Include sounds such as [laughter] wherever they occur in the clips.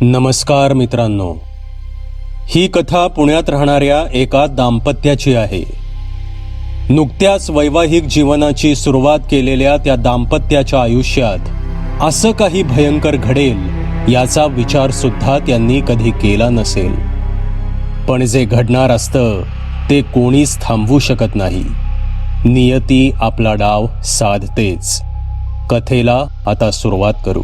नमस्कार मित्रांनो. ही कथा पुण्यात राहणाऱ्या एका दाम्पत्याची आहे. नुकत्याच वैवाहिक जीवनाची सुरुवात केलेल्या त्या दाम्पत्याच्या आयुष्यात असं काही भयंकर घडेल याचा विचार सुद्धा त्यांनी कधी केला नसेल. पण जे घडणार असतं ते कोणीच थांबवू शकत नाही. नियती आपला डाव साधतेच. कथेला आता सुरुवात करू.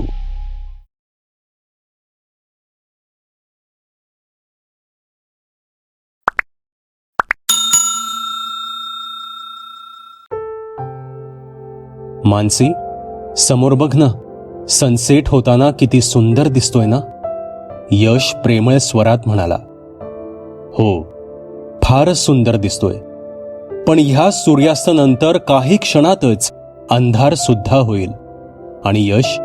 मानसी समोर बघ ना. सनसेट होताना किती सुंदर दिसतोय ना? यश प्रेमळ स्वरात म्हणाला. हो फारच सुंदर दिसतोय. पण ह्या सूर्यास्तानंतर काही क्षणातच अंधार सुद्धा होईल. आणि यश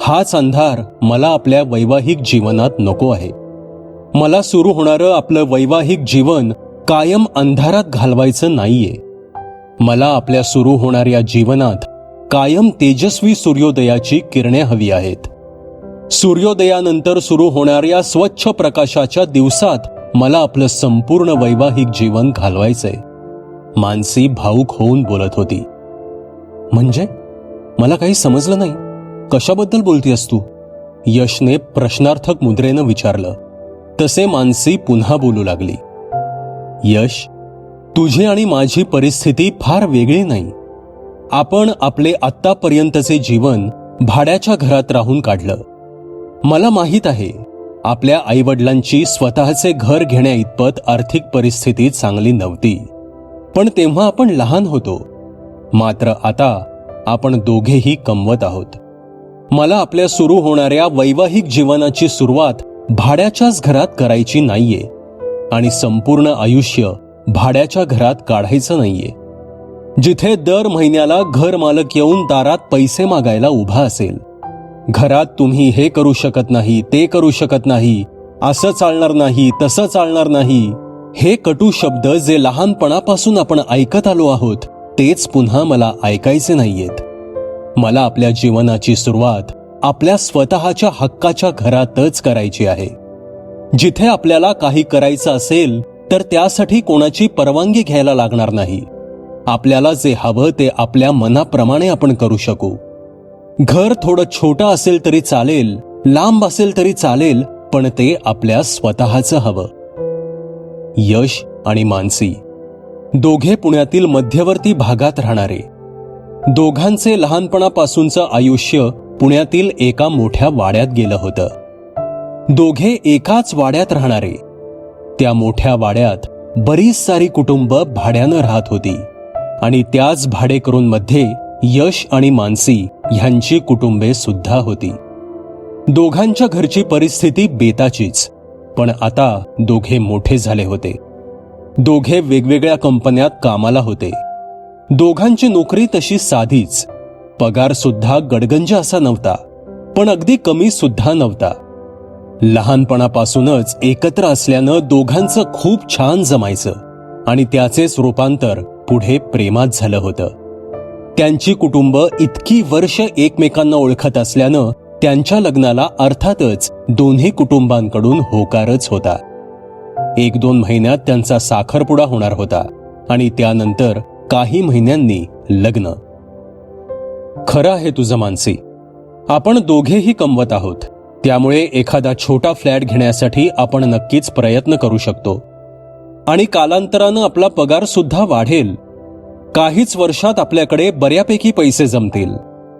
हाच अंधार मला आपल्या वैवाहिक जीवनात नको आहे. मला सुरू होणारं आपलं वैवाहिक जीवन कायम अंधारात घालवायचं नाहीये. मला आपल्या सुरू होणाऱ्या जीवनात कायम तेजस्वी सूर्योदयाची किरणे हवी आहेत. सूर्योदयानंतर सुरू होणाऱ्या स्वच्छ प्रकाशाच्या दिवसात मला आपलं संपूर्ण वैवाहिक जीवन घालवायचंय. मानसी भाऊक होऊन बोलत होती. म्हणजे? मला काही समजलं नाही. कशाबद्दल बोलतीयस तू? यशने प्रश्नार्थक मुद्रेनं विचारलं. तसे मानसी पुन्हा बोलू लागली. यश तुझी आणि माझी परिस्थिती फार वेगळी नाही. आपण आपले आत्तापर्यंतचे जीवन भाड्याच्या घरात राहून काढलं. मला माहीत आहे आपल्या आईवडिलांची स्वतःचे घर घेण्याइतपत आर्थिक परिस्थिती चांगली नव्हती. पण तेव्हा आपण लहान होतो. मात्र आता आपण दोघेही कमवत आहोत. मला आपल्या सुरू होणाऱ्या वैवाहिक जीवनाची सुरुवात भाड्याच्याच घरात करायची नाहीये आणि संपूर्ण आयुष्य भाड्याच्या घरात काढायचं नाहीये. जिथे दर महिन्याला घर मालक येऊन दारात पैसे मागायला उभा असेल. घरात तुम्ही हे करू शकत नाही ते करू शकत नाही असं चालणार नाही तसं चालणार नाही. हे कटू शब्द जे लहानपणापासून आपण ऐकत आलो आहोत तेच पुन्हा मला ऐकायचे नाहीयेत. मला आपल्या जीवनाची सुरुवात आपल्या स्वतःच्या हक्काच्या घरातच करायची आहे. जिथे आपल्याला काही करायचं असेल तर त्यासाठी कोणाची परवानगी घ्यायला लागणार नाही. आपल्याला जे हवं ते आपल्या मनाप्रमाणे आपण करू शकू. घर थोडं छोटं असेल तरी चालेल लांब असेल तरी चालेल पण ते आपल्या स्वतःचं हवं. यश आणि मानसी. दोघे पुण्यातील मध्यवर्ती भागात राहणारे. दोघांचे लहानपणापासूनचं आयुष्य पुण्यातील एका मोठ्या वाड्यात गेलं होतं. दोघे एकाच वाड्यात राहणारे. त्या मोठ्या वाड्यात बरीच सारी कुटुंब भाड्यानं राहत होती. आणि त्याच भाडेकरूंमध्ये यश आणि मानसी ह्यांची कुटुंबे सुद्धा होती. दोघांच्या घरची परिस्थिती बेताचीच पण आता दोघे मोठे झाले होते. दोघे वेगवेगळ्या कंपन्यात कामाला होते. दोघांची नोकरी तशी साधीच पगार सुद्धा गडगंज असा नव्हता पण अगदी कमी सुद्धा नव्हता. लहानपणापासूनच एकत्र असल्यानं दोघांचं खूप छान जमायचं आणि त्याचेच रूपांतर पुढे प्रेमात झालं होतं. त्यांची कुटुंब इतकी वर्ष एकमेकांना ओळखत असल्यानं त्यांच्या लग्नाला अर्थातच दोन्ही कुटुंबांकडून होकारच होता. एक दोन महिन्यात त्यांचा साखरपुडा होणार होता आणि त्यानंतर काही महिन्यांनी लग्न. खरं आहे तुझं मानसी. आपण दोघेही कमवत आहोत. त्यामुळे एखादा छोटा फ्लॅट घेण्यासाठी आपण नक्कीच प्रयत्न करू शकतो. आणि कालांतरानं आपला पगार सुद्धा वाढेल. काहीच वर्षात आपल्याकडे बऱ्यापैकी पैसे जमतील.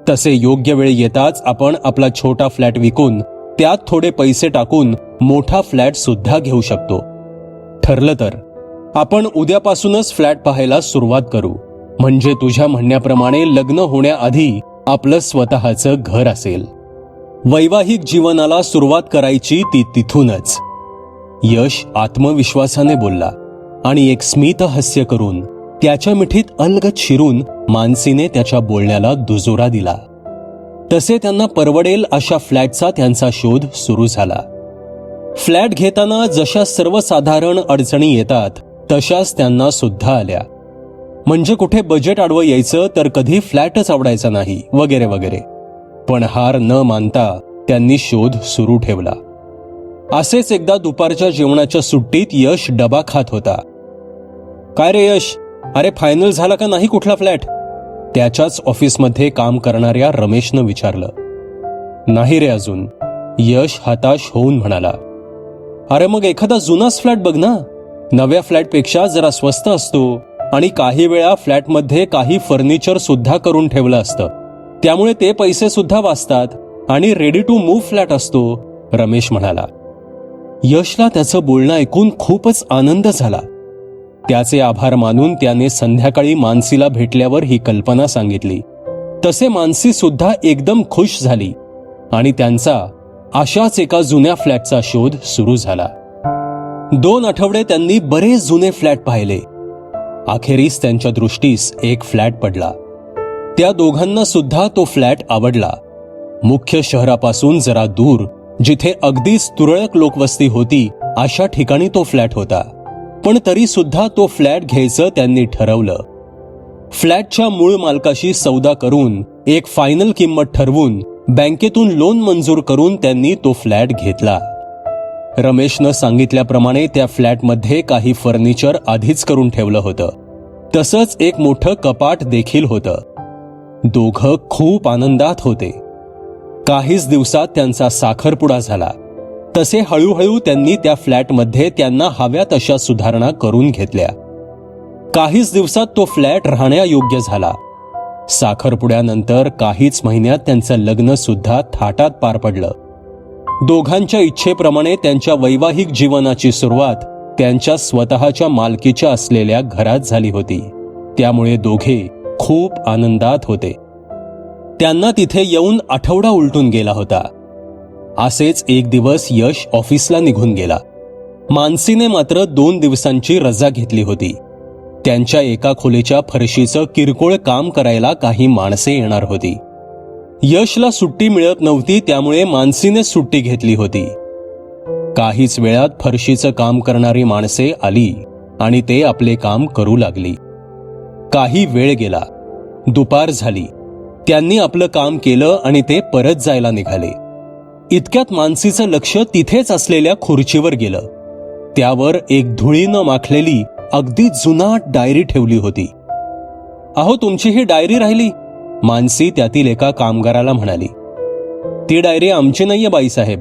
तसे योग्य वेळ येताच आपण आपला छोटा फ्लॅट विकून त्यात थोडे पैसे टाकून मोठा फ्लॅट सुद्धा घेऊ शकतो. ठरलं तर आपण उद्यापासूनच फ्लॅट पाहायला सुरुवात करू. म्हणजे तुझ्या म्हणण्याप्रमाणे लग्न होण्याआधी आपलं स्वतःचं घर असेल. वैवाहिक जीवनाला सुरुवात करायची ती तिथूनच. यश आत्मविश्वासाने बोलला. आणि एक स्मित हास्य करून त्याच्या मिठीत अलगत शिरून मानसीने त्याच्या बोलण्याला दुजोरा दिला. तसे त्यांना परवडेल अशा फ्लॅटचा त्यांचा शोध सुरू झाला. फ्लॅट घेताना जशा सर्वसाधारण अडचणी येतात तशाच त्यांना सुद्धा आल्या. म्हणजे कुठे बजेट आडवं यायचं तर कधी फ्लॅटच आवडायचा नाही वगैरे वगैरे. पण हार न मानता त्यांनी शोध सुरू ठेवला. असेच एकदा दुपारच्या जेवणाच्या सुट्टीत यश डबा खात होता. काय रे यश? अरे फायनल झाला का नाही कुठला फ्लॅट? त्याच्याच ऑफिसमध्ये काम करणाऱ्या रमेशनं विचारलं. नाही रे अजून. यश हताश होऊन म्हणाला. अरे मग एखादा जुनाच फ्लॅट बघ ना. नव्या फ्लॅटपेक्षा जरा स्वस्त असतो आणि काही वेळा फ्लॅटमध्ये काही फर्निचर सुद्धा करून ठेवलं असतं. त्यामुळे ते पैसे सुद्धा वाचतात आणि रेडी टू मूव्ह फ्लॅट असतो रमेश म्हणाला. यशला त्याचं बोलणं ऐकून खूपच आनंद झाला. त्याचे आभार मानून त्याने संध्याकाळी मानसीला भेटल्यावर ही कल्पना सांगितली. तसे मानसी सुद्धा एकदम खुश झाली आणि त्यांचा अशाच एका जुन्या फ्लॅटचा शोध सुरू झाला. दोन आठवडे त्यांनी बरेच जुने फ्लॅट पाहिले. अखेरीस त्यांच्या दृष्टीस एक फ्लॅट पडला. त्या दोघांना सुद्धा तो फ्लॅट आवडला. मुख्य शहरापासून जरा दूर जिथे अगदीच तुरळक लोकवस्ती होती अशा ठिकाणी तो फ्लॅट होता. पण तरी सुद्धा तो फ्लॅट घ्यायचं त्यांनी ठरवलं. फ्लॅटच्या मूळ मालकाशी सौदा करून एक फायनल किंमत ठरवून बँकेतून लोन मंजूर करून त्यांनी तो फ्लॅट घेतला. रमेशनं सांगितल्याप्रमाणे त्या फ्लॅटमध्ये काही फर्निचर आधीच करून ठेवलं होतं. तसंच एक मोठं कपाट देखील होतं. दोघं खूप आनंदात होते. काहीच दिवसात त्यांचा साखरपुडा झाला. तसे हळूहळू त्यांनी त्या फ्लॅटमध्ये त्यांना हव्या तशा सुधारणा करून घेतल्या. काहीच दिवसात तो फ्लॅट राहण्यायोग्य झाला. साखरपुड्यानंतर काहीच महिन्यात त्यांचं लग्न सुद्धा थाटात पार पडलं. दोघांच्या इच्छेप्रमाणे त्यांच्या वैवाहिक जीवनाची सुरुवात त्यांच्या स्वतःच्या मालकीच्या असलेल्या घरात झाली होती. त्यामुळे दोघे खूप आनंदात होते. त्यांना तिथे येऊन आठवडा उलटून गेला होता. असेच एक दिवस यश ऑफिसला निघून गेला. मानसीने मात्र दोन दिवसांची रजा घेतली होती. त्यांच्या एका खोलीच्या फरशीचं किरकोळ काम करायला काही माणसे येणार होती. यशला सुट्टी मिळत नव्हती त्यामुळे मानसीने सुट्टी घेतली होती. काहीच वेळात फरशीचं काम करणारी माणसे आली आणि ते आपले काम करू लागली. काही वेळ गेला. दुपार झाली. त्यांनी आपलं काम केलं आणि ते परत जायला निघाले. इतक्यात मानसीचं लक्ष तिथेच असलेल्या खुर्चीवर गेलं. त्यावर एक धुळीनं माखलेली अगदी जुनाट डायरी ठेवली होती. अहो तुमची ही डायरी राहिली मानसी त्यातील एका कामगाराला म्हणाली. ती डायरी आमची नाहीये बाईसाहेब.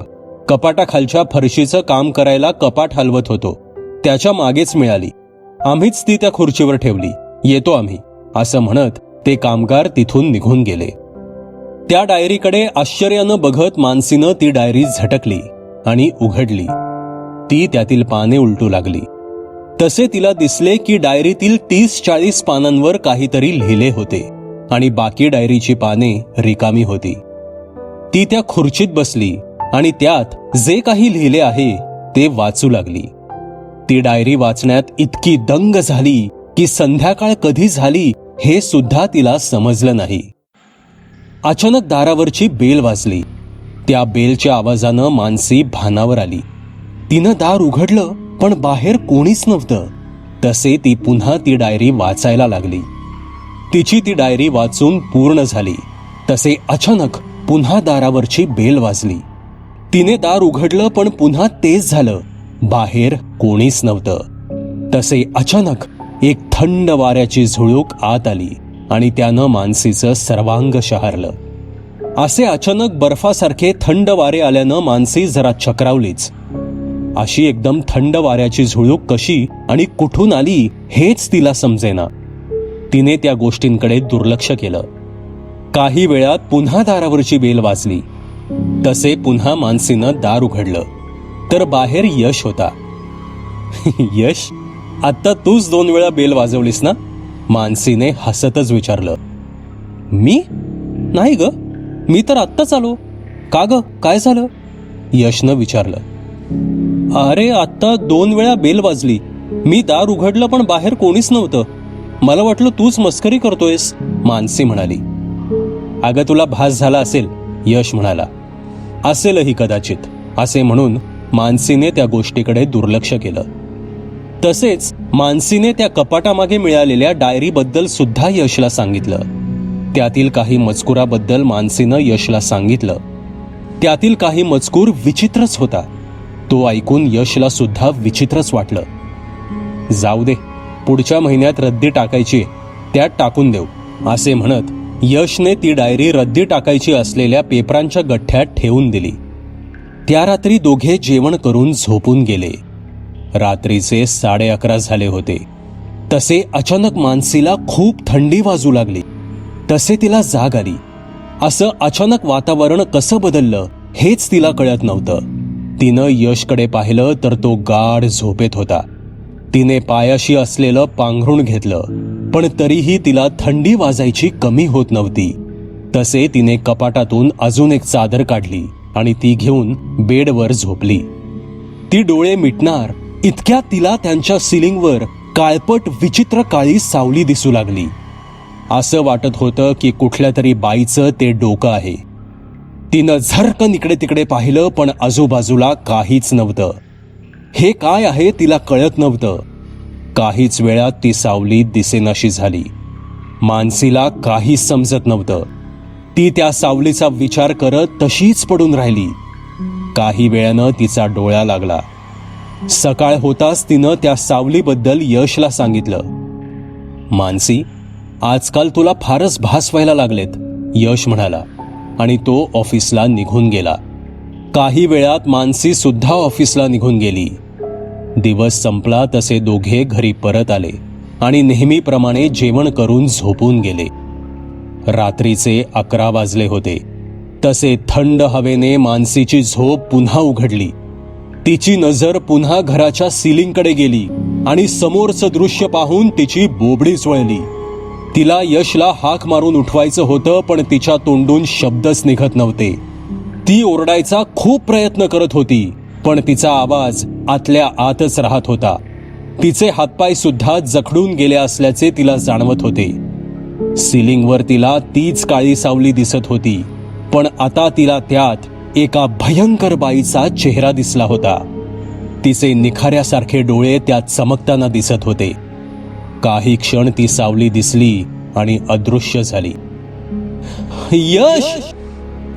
कपाटाखालच्या फरशीचं काम करायला कपाट हलवत होतो. त्याच्या मागेच मिळाली. आम्हीच ती त्या खुर्चीवर ठेवली. येतो आम्ही असं म्हणत ते कामगार तिथून निघून गेले. त्या डायरीकडे आश्चर्यानं बघत मानसीनं ती डायरी झटकली आणि उघडली. ती त्यातील पाने उलटू लागली. तसे तिला दिसले की डायरीतील तीस चाळीस पानांवर काहीतरी लिहिले होते आणि बाकी डायरीची पाने रिकामी होती. ती त्या खुर्चीत बसली आणि त्यात जे काही लिहिले आहे ते वाचू लागली. ती डायरी वाचण्यात इतकी दंग झाली की संध्याकाळ कधी झाली हे सुद्धा तिला समजलं नाही. अचानक दारावरची बेल वाजली. त्या बेलच्या आवाजानं मानसी भानावर आली. तिनं दार उघडलं पण बाहेर कोणीच नव्हतं. तसे ती पुन्हा ती डायरी वाचायला लागली. तिची ती डायरी वाचून पूर्ण झाली. तसे अचानक पुन्हा दारावरची बेल वाजली. तिने दार उघडलं पण पुन्हा तेच झालं. बाहेर कोणीच नव्हतं. तसे अचानक एक थंड वाऱ्याची झुळूक आत आली आणि त्यानं मानसीचं सर्वांग शहारलं. असे अचानक बर्फासारखे थंड वारे आल्यानं मानसी जरा चक्रावलीच. अशी एकदम थंड वाऱ्याची झुळूक कशी आणि कुठून आली हेच तिला समजेना. तिने त्या गोष्टींकडे दुर्लक्ष केलं. काही वेळात पुन्हा दारावरची बेल वाजली. तसे पुन्हा मानसीनं दार उघडलं. तर बाहेर यश होता. [laughs] यश? आत्ता तूच दोन वेळा बेल वाजवलीस ना? मानसीने हसतच विचारलं. मी? नाही ग. मी तर आत्ताच आलो. का ग? काय झालं? यशनं विचारलं. अरे आत्ता दोन वेळा बेल वाजली. मी दार उघडलं पण बाहेर कोणीच नव्हतं. मला वाटलं तूच मस्करी करतोयस मानसी म्हणाली. अगं तुला भास झाला असेल यश म्हणाला. असेलही कदाचित असे म्हणून मानसीने त्या गोष्टीकडे दुर्लक्ष केलं. तसेच मानसीने त्या कपाटामागे मिळालेल्या डायरीबद्दल सुद्धा यशला सांगितलं. त्यातील काही मजकुराबद्दल मानसीनं यशला सांगितलं. त्यातील काही मजकूर विचित्रच होता. तो ऐकून यशला सुद्धा विचित्रच वाटलं. जाऊ दे पुढच्या महिन्यात रद्दी टाकायची त्यात टाकून देऊ असे म्हणत यशने ती डायरी रद्दी टाकायची असलेल्या पेपरांच्या गठ्ठ्यात ठेवून दिली. त्या रात्री दोघे जेवण करून झोपून गेले. रात्रीचे साडे अकरा झाले होते. तसे अचानक मानसीला खूप थंडी वाजू लागली. तसे तिला जाग आली. असं अचानक वातावरण कसं बदललं हेच तिला कळत नव्हतं. तिनं यशकडे पाहिलं तर तो गाढ झोपेत होता. तिने पायाशी असलेलं पांघरून घेतलं पण तरीही तिला थंडी वाजायची कमी होत नव्हती. तसे तिने कपाटातून अजून एक चादर काढली आणि ती घेऊन बेडवर झोपली. ती डोळे मिटणार इतक्या तिला त्यांच्या सिलिंगवर काळपट विचित्र काळी सावली दिसू लागली. असं वाटत होतं की कुठल्या तरी बाईचं ते डोकं आहे. तिनं झरकन इकडे तिकडे पाहिलं पण आजूबाजूला काहीच नव्हतं. हे काय आहे तिला कळत नव्हतं. काहीच वेळात ती सावली दिसेनाशी झाली. मानसीला काहीच समजत नव्हतं. ती त्या सावलीचा विचार करत तशीच पडून राहिली. काही वेळानं तिचा डोळा लागला. सकाळ होताच तिनं त्या सावलीबद्दल यशला सांगितलं. मानसी आजकाल तुला फारच भास व्हायला लागलेत यश म्हणाला. आणि तो ऑफिसला निघून गेला. काही वेळात मानसी सुद्धा ऑफिसला निघून गेली. दिवस संपला तसे दोघे घरी परत आले आणि नेहमीप्रमाणे जेवण करून झोपून गेले. रात्रीचे अकरा वाजले होते. तसे थंड हवेने मानसीची झोप पुन्हा उघडली. तिची नजर पुन्हा घराच्या सिलिंगकडे गेली आणि समोरचं दृश्य पाहून तिची बोबडीच वळली तिला यशला हाक मारून उठवायचं होतं पण तिच्या तोंडून शब्दच निघत नव्हते. ती ओरडायचा खूप प्रयत्न करत होती पण तिचा आवाज आतल्या आतच राहत होता. तिचे हातपाय सुद्धा जखडून गेले असल्याचे तिला जाणवत होते. सिलिंगवर तिला तीच काळी सावली दिसत होती पण आता तिला त्यात एका भयंकर बाईचा चेहरा दिसला होता. तिचे निखाऱ्यासारखे डोळे त्यात चमकताना दिसत होते. काही क्षण ती सावली दिसली आणि अदृश्य झाली. यश!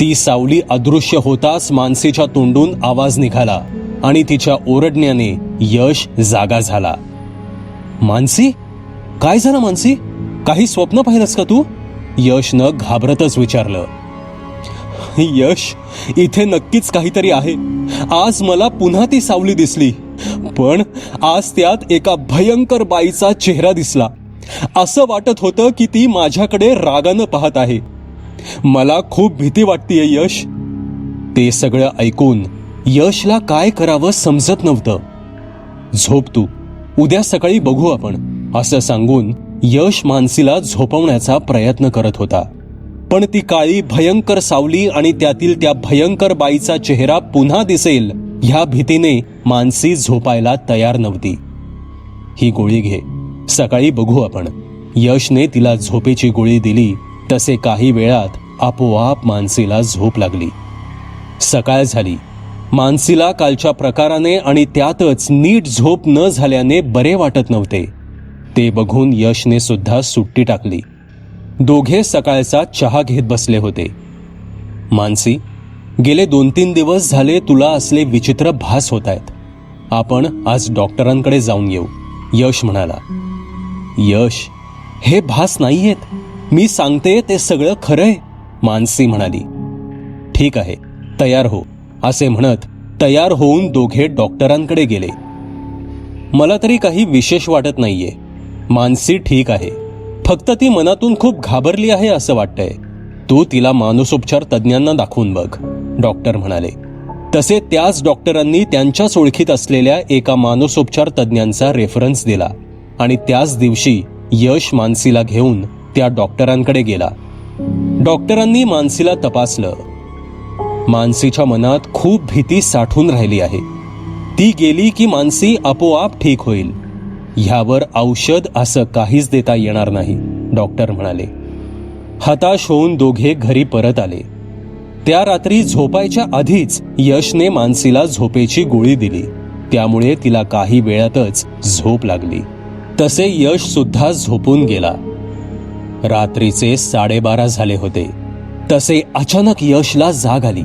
ती सावली अदृश्य होताच मानसीच्या तोंडून आवाज निघाला आणि तिच्या ओरडण्याने यश जागा झाला. मानसी? काय झालं मानसी? काही स्वप्न पाहिलंस का तू? यशनं घाबरतच विचारलं. यश इथे नक्कीच काहीतरी आहे. आज मला पुन्हा ती सावली दिसली. पण आज त्यात एका भयंकर बाईचा चेहरा दिसला. असं वाटत होतं की ती माझ्याकडे रागानं पाहत आहे. मला खूप भीती वाटतीये यश. ते सगळं ऐकून यशला काय करावं समजत नव्हतं. झोप तू. उद्या सकाळी बघू आपण असं सांगून यश मानसीला झोपवण्याचा प्रयत्न करत होता. पण ती काळी भयंकर सावली आणि त्यातील त्या भयंकर बाईचा चेहरा पुन्हा दिसेल ह्या भीतीने मानसी झोपायला तयार नव्हती. ही गोळी घे. सकाळी बघू आपण. यशने तिला झोपेची गोळी दिली. तसे काही वेळात आपोआप मानसीला झोप लागली. सकाळ झाली. मानसीला कालच्या प्रकाराने आणि त्यातच नीट झोप न झाल्याने बरे वाटत नव्हते. ते बघून यशने सुद्धा सुट्टी टाकली. दोघे सकाळचा चहा घेत बसले होते. मानसी गेले दोन तीन दिवस झाले तुला असले विचित्र भास होत आहेत आपण आज डॉक्टरांकडे जाऊन येऊ यश म्हणाला. यश हे भास नाहीयेत. मी सांगते ते सगळं खरंय मानसी म्हणाली. ठीक आहे तयार हो असे म्हणत तयार होऊन दोघे डॉक्टरांकडे गेले. मला तरी काही विशेष वाटत नाहीये. मानसी ठीक आहे फक्त ती मनातून खूप घाबरली आहे असं वाटतंय. तू तिला मानसोपचार तज्ज्ञांना दाखवून बघ डॉक्टर म्हणाले. तसे त्याच डॉक्टरांनी त्यांच्याच ओळखीत असलेल्या एका मानसोपचार तज्ज्ञांचा रेफरन्स दिला आणि त्याच दिवशी यश मानसीला घेऊन त्या डॉक्टरांकडे गेला. डॉक्टरांनी मानसीला तपासलं. मानसीच्या मनात खूप भीती साठून राहिली आहे. ती गेली की मानसी आपोआप ठीक होईल. ह्यावर औषध असं काहीच देता येणार नाही डॉक्टर म्हणाले. हताश होऊन दोघे घरी परत आले. त्या रात्री झोपायच्या आधीच यशने मानसीला झोपेची गोळी दिली. त्यामुळे तिला काही वेळातच झोप लागली. तसे यश सुद्धा झोपून गेला. रात्रीचे साडेबारा झाले होते. तसे अचानक यशला जाग आली.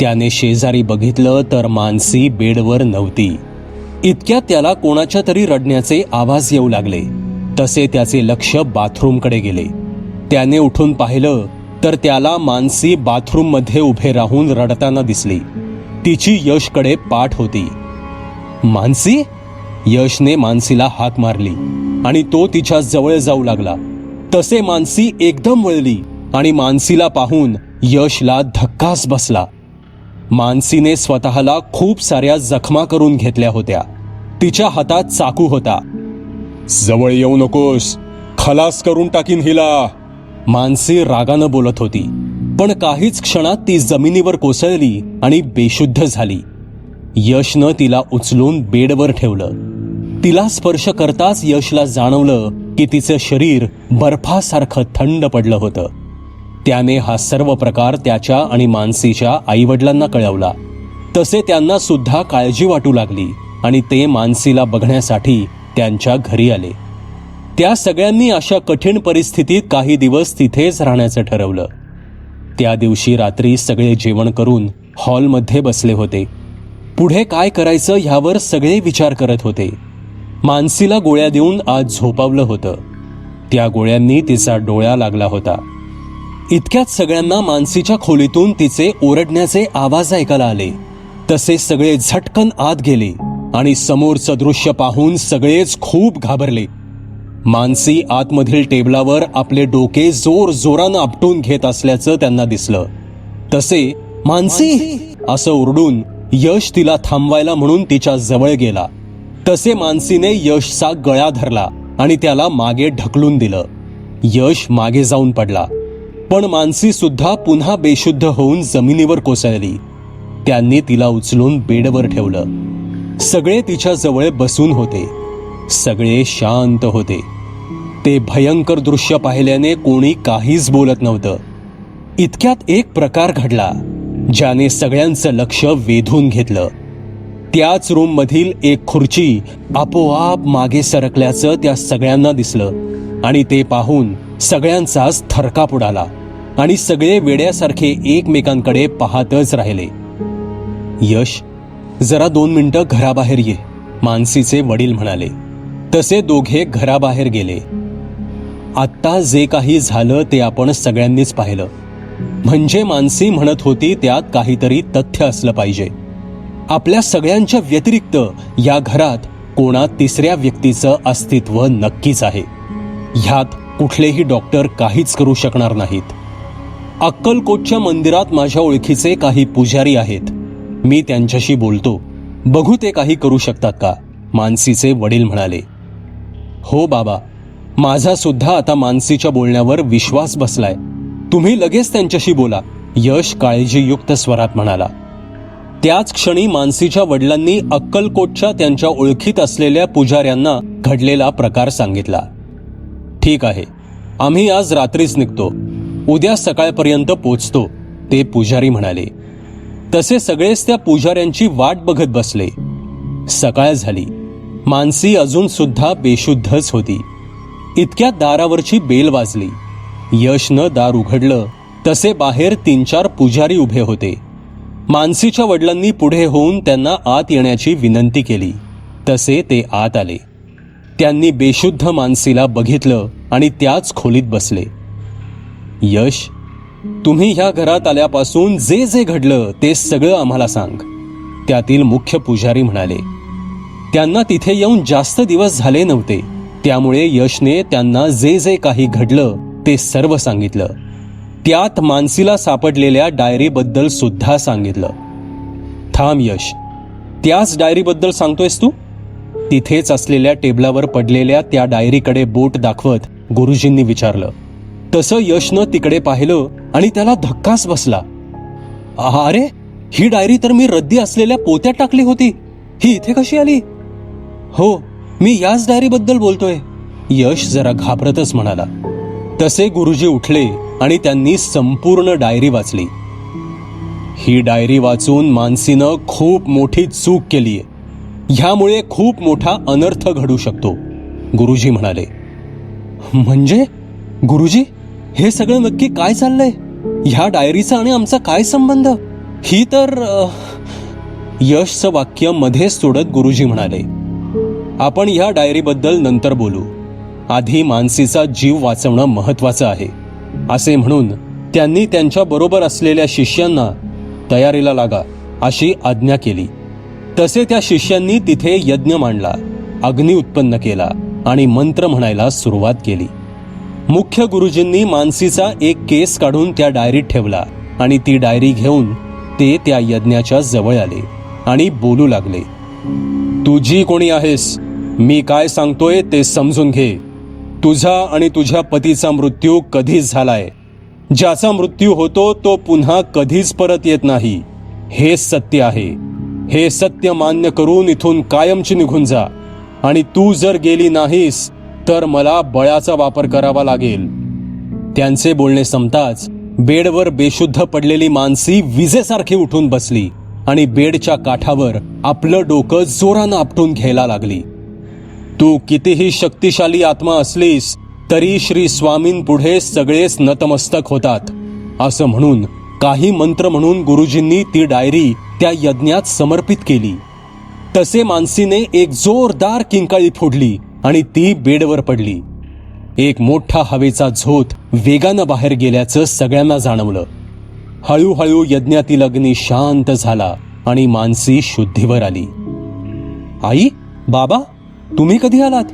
त्याने शेजारी बघितलं तर मानसी बेडवर नव्हती. इतक्यात त्याला कोणाच्या तरी रडण्याचे आवाज येऊ लागले. तसे त्याचे लक्ष बाथरूमकडे गेले. त्याने उठून पाहिलं तर त्याला मानसी बाथरूममध्ये उभे राहून रडताना दिसली. तिची यशकडे पाठ होती. मानसी? यशने मानसीला हाक मारली आणि तो तिच्या जवळ जाऊ लागला. तसे मानसी एकदम वळली आणि मानसीला पाहून यशला धक्काच बसला. मानसीने स्वतःला खूप साऱ्या जखमा करून घेतल्या होत्या. तिच्या हातात चाकू होता. जवळ येऊ नकोस. खलास करून टाकीन हिला. मानसी रागानं बोलत होती. पण काहीच क्षणात ती जमिनीवर कोसळली आणि बेशुद्ध झाली. यशनं तिला उचलून बेडवर ठेवलं. तिला स्पर्श करताच यशला जाणवलं की तिचं शरीर बर्फासारखं थंड पडलं होतं. त्याने हा सर्व प्रकार त्याच्या आणि मानसीच्या आईवडिलांना कळवला. तसे त्यांना सुद्धा काळजी वाटू लागली. आणि ते मानसीला बघण्यासाठी त्यांच्या घरी आले. त्या सगळ्यांनी अशा कठीण परिस्थितीत काही दिवस तिथेच राहण्याचं ठरवलं. त्या दिवशी रात्री सगळे जेवण करून हॉलमध्ये बसले होते. पुढे काय करायचं ह्यावर सगळे विचार करत होते. मानसीला गोळ्या देऊन आज झोपावलं होतं. त्या गोळ्यांनी तिचा डोळा लागला होता. इतक्यात सगळ्यांना मानसीच्या खोलीतून तिचे ओरडण्याचे आवाज ऐकायला आले. तसे सगळे झटकन आत गेले. आणि समोरचं दृश्य पाहून सगळेच खूप घाबरले. मानसी आतमधील टेबलावर आपले डोके जोर जोरानं आपटून घेत असल्याचं त्यांना दिसलं. तसे मानसी असं ओरडून यश तिला थांबवायला म्हणून तिच्या जवळ गेला. तसे मानसीने यशचा गळा धरला आणि त्याला मागे ढकलून दिलं. यश मागे जाऊन पडला. पण मानसी सुद्धा पुन्हा बेशुद्ध होऊन जमिनीवर कोसळली. त्यांनी तिला उचलून बेडवर ठेवलं. सगळे तिच्या जवळ बसून होते. सगळे शांत होते. ते भयंकर दृश्य पाहिल्याने कोणी काहीच बोलत नव्हतं. इतक्यात एक प्रकार घडला ज्याने सगळ्यांचं लक्ष वेधून घेतलं. त्याच रूममधील एक खुर्ची आपोआप मागे सरकल्याचं त्या सगळ्यांना दिसलं आणि ते पाहून सगळ्यांचाच थरकाप उडाला आणि सगळे वेड्यासारखे एकमेकांकडे पाहतच राहिले. यश जरा दोन मिनटं घराबाहेर ये मानसीचे वडील म्हणाले. तसे दोघे घराबाहेर गेले. आत्ता जे काही झालं ते आपण सगळ्यांनीच पाहिलं. म्हणजे मानसी म्हणत होती त्यात काहीतरी तथ्य असलं पाहिजे. आपल्या सगळ्यांच्या व्यतिरिक्त या घरात कोणा तिसऱ्या व्यक्तीचं अस्तित्व नक्कीच आहे. ह्यात कुठलेही डॉक्टर काहीच करू शकणार नाहीत. अक्कलकोटच्या मंदिरात माझ्या ओळखीचे काही पुजारी आहेत. मी त्यांच्याशी बोलतो. बघू ते काही करू शकतात का? मानसीचे वडील म्हणाले. हो बाबा. माझा सुद्धा आता मानसीच्या बोलण्यावर विश्वास बसलाय. तुम्ही लगेच त्यांच्याशी बोला. यश काळजीयुक्त स्वरात म्हणाला. त्याच क्षणी मानसीच्या वडिलांनी अक्कलकोटच्या त्यांच्या ओळखीत असलेल्या पुजाऱ्यांना घडलेला प्रकार सांगितला. ठीक आहे. आम्ही आज रात्रीच निघतो. उद्या सकाळपर्यंत पोचतो ते पुजारी म्हणाले. तसे सगळेच त्या पुजाऱ्यांची वाट बघत बसले. सकाळ झाली. मानसी अजून सुद्धा बेशुद्धच होती. इतक्या दारावरची बेल वाजली. यशनं दार उघडलं तसे बाहेर तीन चार पुजारी उभे होते. मानसीच्या वडिलांनी पुढे होऊन त्यांना आत येण्याची विनंती केली. तसे ते आत आले. त्यांनी बेशुद्ध मानसीला बघितलं आणि त्याच खोलीत बसले. यश तुम्ही ह्या घरात आल्यापासून जे जे घडलं ते सगळं आम्हाला सांग. त्यातील मुख्य पुजारी म्हणाले त्यांना तिथे येऊन जास्त दिवस झाले नव्हते. त्यामुळे यशने त्यांना जे जे काही घडलं ते सर्व सांगितलं. त्यात मानसीला सापडलेल्या डायरीबद्दल सुद्धा सांगितलं. थांब यश त्याच डायरीबद्दल सांगतोयस तू? तिथेच असलेल्या टेबलावर पडलेल्या त्या डायरीकडे बोट दाखवत गुरुजींनी विचारलं तसं यशनं तिकडे पाहिलं आणि त्याला धक्काच बसला. अरे ही डायरी तर मी रद्दी असलेल्या पोत्यात टाकली होती. ही इथे कशी आली? हो मी याच डायरीबद्दल बोलतोय. यश जरा घाबरतच म्हणाला. तसे गुरुजी उठले आणि त्यांनी संपूर्ण डायरी वाचली. ही डायरी वाचून मानसीनं खूप मोठी चूक केलीये. ह्यामुळे खूप मोठा अनर्थ घडू शकतो गुरुजी म्हणाले. म्हणजे गुरुजी? हे सगळं नक्की काय चाललंय? ह्या डायरीचा आणि आमचा काय संबंध? ही तर यशचं वाक्य मध्येच सोडत गुरुजी म्हणाले आपण ह्या डायरीबद्दल नंतर बोलू. आधी मानसीचा जीव वाचवणं महत्वाचं आहे. असे म्हणून त्यांनी त्यांच्या बरोबर असलेल्या शिष्यांना तयारीला लागा अशी आज्ञा केली. तसे त्या शिष्यांनी तिथे यज्ञ मांडला अग्नी उत्पन्न केला आणि मंत्र म्हणायला सुरुवात केली. मुख्य गुरुजींनी मानसीचा एक केस काढून त्या डायरीत ठेवला आणि ती डायरी घेऊन ते त्या यज्ञाच्या जवळ आले आणि बोलू लागले तुझी कोणी आहेस? मी काय सांगतोय ते समजून घे. तुझा आणि तुझ्या पतीचा मृत्यू कधीच झालाय. ज्याचा मृत्यू होतो तो पुन्हा कधीच परत येत नाही. हे सत्य आहे. हे सत्य मान्य करून इथून कायमची निघून जा. आणि तू जर गेली नाहीस तर मला बळाचा वापर करावा लागेल. त्यांचे बोलणे संपताच बेडवर बेशुद्ध पडलेली मानसी विजेसारखी उठून बसली आणि बेडच्या काठावर आपलं डोकं जोरानं आपटून घ्यायला लागली. तू कितीही शक्तिशाली आत्मा असलीस तरी श्री स्वामींपुढे सगळेच नतमस्तक होतात असं म्हणून काही मंत्र म्हणून गुरुजींनी ती डायरी त्या यज्ञात समर्पित केली. तसे मानसीने एक जोरदार किंकाळी फोडली आणि ती बेडवर पडली. एक मोठा हवेचा झोत वेगानं बाहेर गेल्याचं सगळ्यांना जाणवलं. हळूहळू यज्ञातील अग्नी शांत झाला आणि मानसी शुद्धीवर आली. आई बाबा तुम्ही कधी आलात?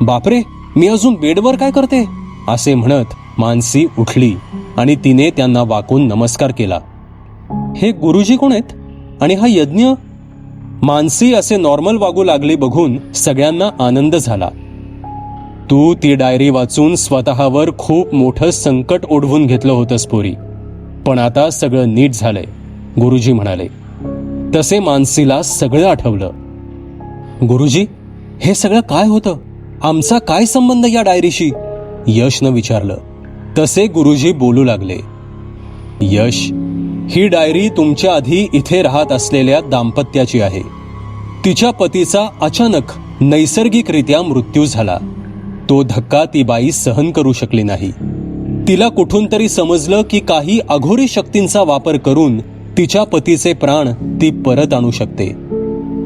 बापरे मी अजून बेडवर काय करते? असे म्हणत मानसी उठली आणि तिने त्यांना वाकून नमस्कार केला. हे गुरुजी कोण आहेत? आणि हा यज्ञ मानसी असे नॉर्मल वागू लागले बघून सगळ्यांना आनंद झाला. तू ती डायरी वाचून स्वतःवर खूप मोठं संकट ओढवून घेतलं होतंस पोरी. पण आता सगळं नीट झालंय गुरुजी म्हणाले. तसे मानसीला सगळं आठवलं. गुरुजी हे सगळं काय होतं? आमचा काय संबंध या डायरीशी? यशनं विचारलं. तसे गुरुजी बोलू लागले. यश ही डायरी तुमच्या आधी इथे राहत असलेल्या दाम्पत्याची आहे. तिच्या पतीचा अचानक नैसर्गिकरित्या मृत्यू झाला. तो धक्का ती बाई सहन करू शकली नाही. तिला कुठून तरी समजलं की काही अघोरी शक्तींचा वापर करून तिच्या पतीचे प्राण ती परत आणू शकते.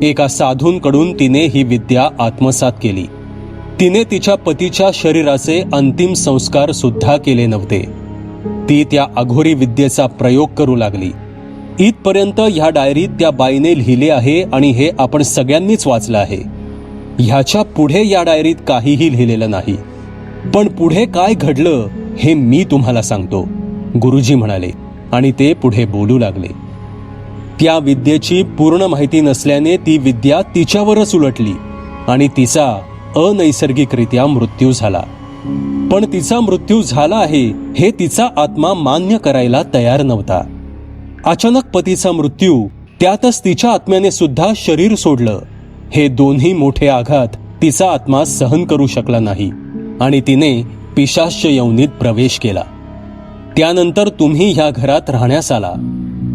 एका साधूंकडून तिने ही विद्या आत्मसात केली. तिने तिच्या पतीच्या शरीराचे अंतिम संस्कार सुद्धा केले नव्हते. ती त्या अघोरी विद्येचा प्रयोग करू लागली. इथपर्यंत ह्या डायरीत त्या बाईने लिहिले आहे आणि हे आपण सगळ्यांनीच वाचलं आहे. ह्याच्या पुढे या डायरीत काहीही लिहिलेलं नाही. पण पुढे काय घडलं हे मी तुम्हाला सांगतो गुरुजी म्हणाले आणि ते पुढे बोलू लागले. त्या विद्येची पूर्ण माहिती नसल्याने ती विद्या तिच्यावरच उलटली आणि तिचा अनैसर्गिकरित्या मृत्यू झाला. पण तिचा मृत्यू झाला आहे हे तिचा आत्मा मान्य करायला तयार नव्हता. अचानक पतीचा मृत्यू त्यातच तिच्या आत्म्याने सुद्धा शरीर सोडलं. हे दोन्ही मोठे आघात तिचा आत्मा सहन करू शकला नाही आणि तिने पिशाश्य यवनीत प्रवेश केला. त्यानंतर तुम्ही ह्या घरात राहण्यास आला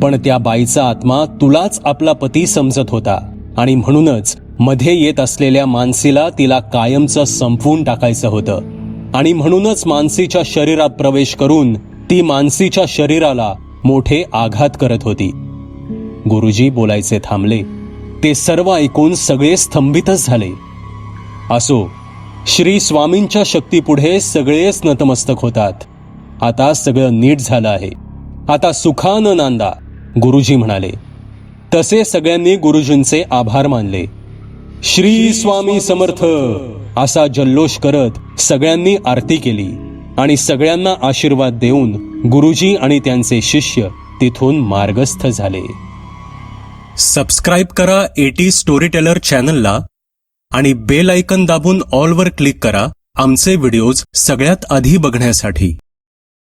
पण त्या बाईचा आत्मा तुलाच आपला पती समजत होता आणि म्हणूनच मध्ये येत असलेल्या मानसीला तिला कायमचं संपवून टाकायचं होतं. आणि म्हणूनच मानसीच्या शरीरात प्रवेश करून ती मानसीच्या शरीराला मोठे आघात करत होती. गुरुजी बोलायचे थांबले. ते सर्व ऐकून सगळे स्तंभितच झाले. असो श्री स्वामींच्या शक्तीपुढे सगळेच नतमस्तक होतात. आता सगळं नीट झालं आहे. आता सुखानं नांदा गुरुजी म्हणाले. तसे सगळ्यांनी गुरुजींचे आभार मानले. श्री स्वामी समर्थ असा जल्लोष करत सगळ्यांनी आरती केली आणि सगळ्यांना आशीर्वाद देऊन गुरुजी आणि त्यांचे शिष्य तिथून मार्गस्थ झाले. सबस्क्राईब करा एटी स्टोरी टेलर चॅनलला आणि बेल आयकन दाबून ऑलवर क्लिक करा. आमचे व्हिडिओज सगळ्यात आधी बघण्यासाठी.